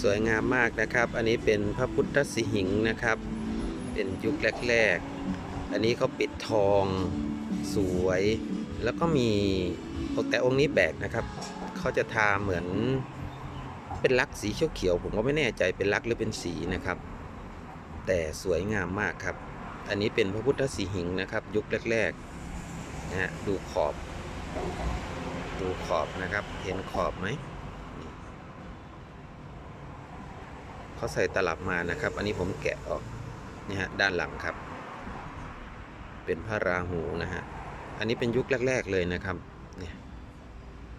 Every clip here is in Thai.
สวยงามมากนะครับ อันนี้เป็นพระพุทธสิหิงนะครับ เป็นยุคแรกๆ อันนี้เขาปิดทองสวย แล้วก็มีแต่องค์นี้แบกนะครับเขาจะทาเหมือนเป็นลักษณ์สีเขียวผมก็ไม่แน่ใจเป็นลักษ์หรือเป็นสีนะครับ แต่สวยงามมากครับ อันนี้เป็นพระพุทธสีหิงนะครับ ยุคแรกๆนะฮะดูขอบ ดูขอบนะครับ เห็นขอบไหมนี่ เขาใส่ตลับมานะครับ อันนี้ผมแกะออกนี่ฮะด้านหลังครับ เป็นพระราหูนะฮะอันนี้เป็นยุคแรก ๆ เลยนะครับเนี่ย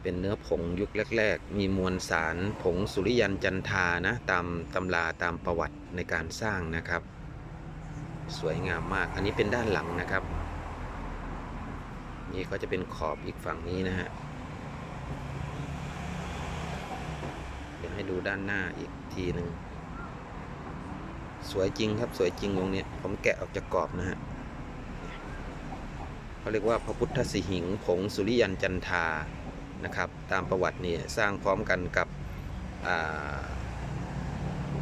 เป็นเนื้อผงยุคแรก ๆ มีมวลสารผงสุริยันจันทานะตามตำราตามประวัติในการสร้างนะครับ สวยงามมาก อันนี้เป็นด้านหลังนะครับ นี่ก็จะเป็นขอบอีกฝั่งนี้นะฮะเดี๋ยวให้ดูด้านหน้าอีกทีหนึ่ง สวยจริงครับสวยจริงตรงนี้ผมแกะออกจากกรอบนะฮะเขาเรียกว่าพระพุทธสิหิงผงสุริยันจันทานะครับตามประวัติเนี่ยสร้างพร้อมกันกับ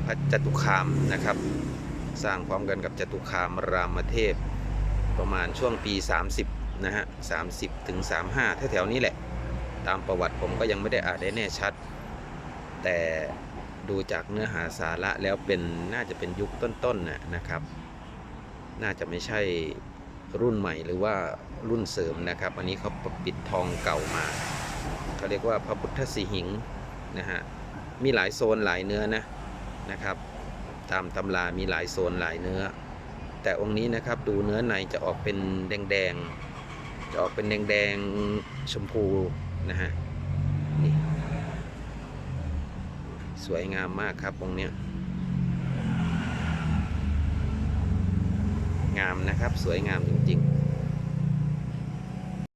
พระจตุคามนะครับ สร้างพร้อมกันกับจตุคามรามเทพ ประมาณช่วงปี 30นะฮะ30ถึง35แถวๆนี้แหละ ตามประวัติผมก็ยังไม่ได้อ่านได้แน่ชัด แต่ ดูจากเนื้อหาสาระแล้วเป็นน่าจะเป็นยุคต้นๆนะนะครับ น่าจะไม่ใช่รุ่นใหม่หรือว่ารุ่นเสริมนะครับ อันนี้เขาปิดทองเก่ามาเขาเรียกว่าพระพุทธสีหิงนะฮะมีหลายโซนหลายเนื้อนะนะครับ ตามตำรามีหลายโซนหลายเนื้อ แต่องค์นี้นะครับดูเนื้อในจะออกเป็นแดงๆจะออกเป็นแดงๆชมพูนะฮะนี่ สวยงามมากครับองค์เนี้ยงามนะครับ สวยงามจริง ๆ